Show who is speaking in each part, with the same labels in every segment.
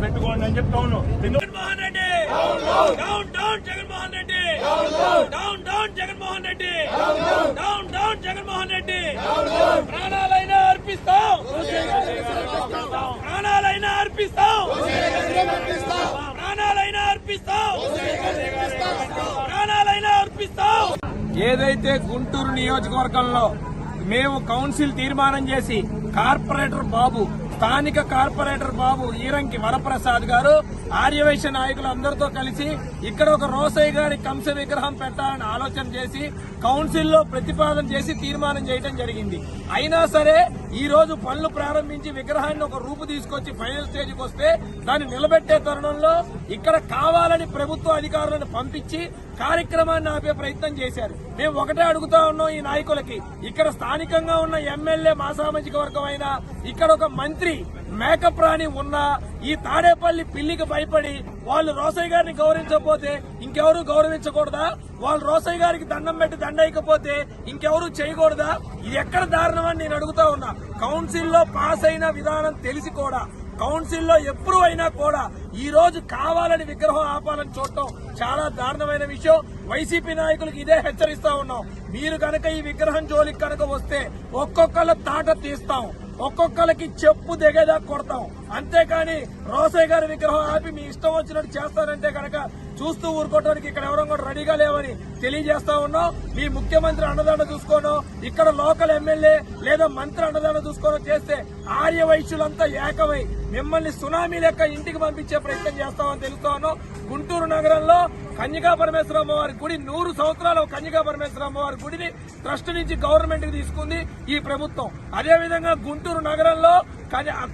Speaker 1: పెట్టుకోండి అని చెప్పి down
Speaker 2: Jaganmohan Reddy! Down down Jaganmohan Reddy. Down down Jaganmohan Reddy. Down down Jaganmohan Reddy. ప్రాణాలైనా అర్పిస్తాం. ప్రాణాలైనా అర్పిస్తాం. ప్రాణాలైనా అర్పిస్తాం. ప్రాణాలైనా అర్పిస్తాం. ఏదైతే గుంటూరు నియోజకవర్గంలో మేము కౌన్సిల్ తీర్మానం చేసి కార్పొరేటర్ బాబు స్థానిక కార్పొరేటర్ బాబు ఈరంకి వరప్రసాద్ గారు ఆర్యవైశ్య నాయకులు అందరితో కలిసి ఇక్కడ ఒక రోసయ్య గారి కంస విగ్రహం పెట్టాలని ఆలోచన చేసి కౌన్సిల్లో ప్రతిపాదన చేసి తీర్మానం చేయడం జరిగింది. అయినా సరే ఈ రోజు పనులు ప్రారంభించి విగ్రహాన్ని ఒక రూపు తీసుకొచ్చి ఫైనల్ స్టేజ్కి వస్తే దాన్ని నిలబెట్టే తరుణంలో ఇక్కడ కావాలని ప్రభుత్వ అధికారులను పంపించి కార్యక్రమాన్ని ఆపే ప్రయత్నం చేశారు. మేము ఒకటే అడుగుతా ఉన్నాం ఈ నాయకులకి. ఇక్కడ స్థానికంగా ఉన్న ఎమ్మెల్యే మా సామాజిక వర్గం అయినా ఇక్కడ ఒక మంత్రి మేకప్రాణి ఉన్నా ఈ తాడేపల్లి పిల్లికి భయపడి వాళ్ళు రోసయ్య గారిని గౌరవించకపోతే ఇంకెవరు గౌరవించకూడదా? వాళ్ళు రోసయ్య గారికి దండం పెట్టి దండయకపోతే ఇంకెవరు చేయకూడదా? ఇది ఎక్కడ దారుణమని నేను అడుగుతా ఉన్నా. కౌన్సిల్లో పాస్ అయిన విధానం తెలిసి కూడా కౌన్సిల్లో ఎప్పుడు అయినా కూడా ఈ రోజు కావాలని విగ్రహం ఆపాలని చూడటం చాలా దారుణమైన విషయం. వైసీపీ నాయకులకు ఇదే హెచ్చరిస్తా ఉన్నాం. మీరు కనుక ఈ విగ్రహం జోలికి కనుక వస్తే ఒక్కొక్కళ్ళ తాట తీస్తాం. ఒక్కొక్కరికి చెప్పు దిగేదా కొడతాం. అంతేకాని రోసయ్య గారి విగ్రహం ఆపి మీ ఇష్టం వచ్చినట్టు చేస్తారంటే కనుక చూస్తూ ఊరుకోవడానికి ఇక్కడ ఎవరో కూడా రెడీగా లేవని తెలియజేస్తా ఉన్నాం. మీ ముఖ్యమంత్రి అన్నదాన చూసుకోనో ఇక్కడ లోకల్ ఎమ్మెల్యే లేదా మంత్రి అన్నదాన చూసుకోనో చేస్తే ఆర్య వైశ్యులంతా ఏకమై మిమ్మల్ని సునామీ లెక్క ఇంటికి పంపించే ప్రయత్నం చేస్తామని తెలుస్తా ఉన్నాం. గుంటూరు నగరంలో కన్యకా పరమేశ్వర అమ్మవారి గుడి నూరు సంవత్సరాల కన్యకా పరమేశ్వర అమ్మవారి గుడిని ట్రస్ట్ నుంచి గవర్నమెంట్కి తీసుకుంది ఈ ప్రభుత్వం. అదేవిధంగా గుంటూరు నగరంలో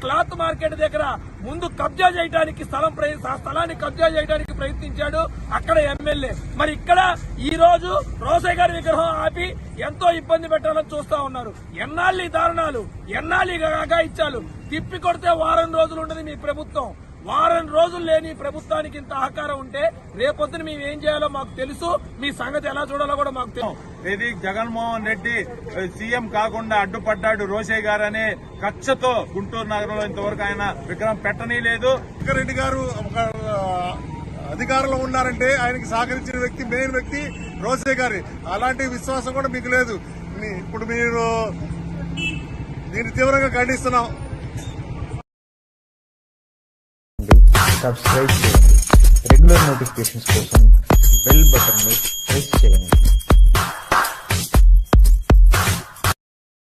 Speaker 2: క్లాత్ మార్కెట్ దగ్గర ముందు కబ్జా చేయడానికి స్థలం ఆ స్థలాన్ని కబ్జా చేయడానికి ప్రయత్నించాడు అక్కడ ఎమ్మెల్యే. మరి ఇక్కడ ఈ రోజు రోసయ్య గారి విగ్రహం ఆపి ఎంతో ఇబ్బంది పెట్టాలని చూస్తా ఉన్నారు. ఎన్నాళ్ళు దారుణాలు? ఎన్నాళ్ళు అగాయిచ్చాలు తిప్పి కొడితే వారం రోజులు ఉండదు మీ ప్రభుత్వం. వారం రోజులు లేని ప్రభుత్వానికి ఇంత అహకారం ఉంటే రేపొద్దున మేము ఏం చేయాలో మాకు తెలుసు. మీ సంగతి ఎలా చూడాలో కూడా మాకు తెలుసు
Speaker 1: ఇది జగన్మోహన్ రెడ్డి సీఎం కాకుండా అడ్డుపడ్డాడు రోషయ్య గారు అనే కక్షతో గుంటూరు నగరంలో ఇంతవరకు ఆయన విగ్రహం పెట్టనీ లేదు
Speaker 3: రెడ్డి గారు అధికారంలో ఉన్నారంటే ఆయనకి సహకరించిన వ్యక్తి మెయిన్ వ్యక్తి రోసే గారి. అలాంటి విశ్వాసం కూడా మీకు లేదు. మీ- ఇప్పుడు మీరు దీన్ని తీవ్రంగా ఖండిస్తున్నాం.
Speaker 4: సబ్స్క్రైబ్ చేయండి. రెగ్యులర్ నోటిఫికేషన్స్ కోసం బెల్ బటన్ ప్రెస్ చేయండి.